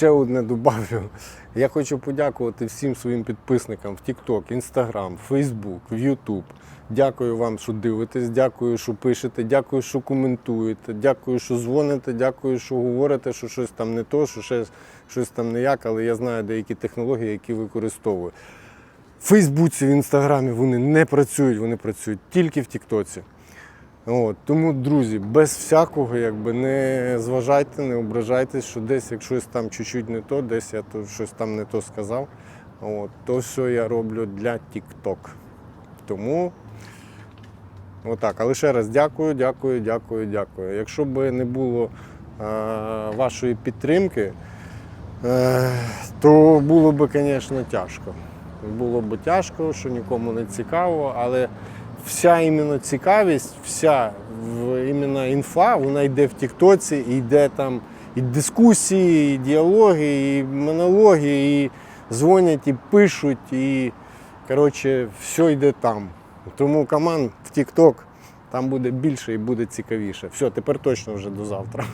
Ще одне добавлю. Я хочу подякувати всім своїм підписникам в TikTok, Instagram, Facebook, в YouTube. Дякую вам, що дивитесь, дякую, що пишете, дякую, що коментуєте, дякую, що дзвоните, дякую, що говорите, що щось там не то, що ще щось там не як, але я знаю деякі технології, які використовую. В Фейсбуці, в Інстаграмі вони не працюють, вони працюють тільки в Тіктоці. От, тому, друзі, без всякого якби не зважайте, не ображайтесь, що десь як щось там чуть-чуть не то, десь я то щось там не то сказав. От, то все я роблю для TikTok. Тому отак. Але ще раз дякую, дякую, дякую, дякую. Якщо б не було е, вашої підтримки, е, то було б, звісно, тяжко. Було б тяжко, що нікому не цікаво, але вся іменно цікавість, вся іменно інфа, вона йде в Тіктоці, і йде там і дискусії, і діалоги, і монологи, і дзвонять, і пишуть, і коротше, все йде там. Тому команд в Тікток там буде більше і буде цікавіше. Все, тепер точно вже до завтра.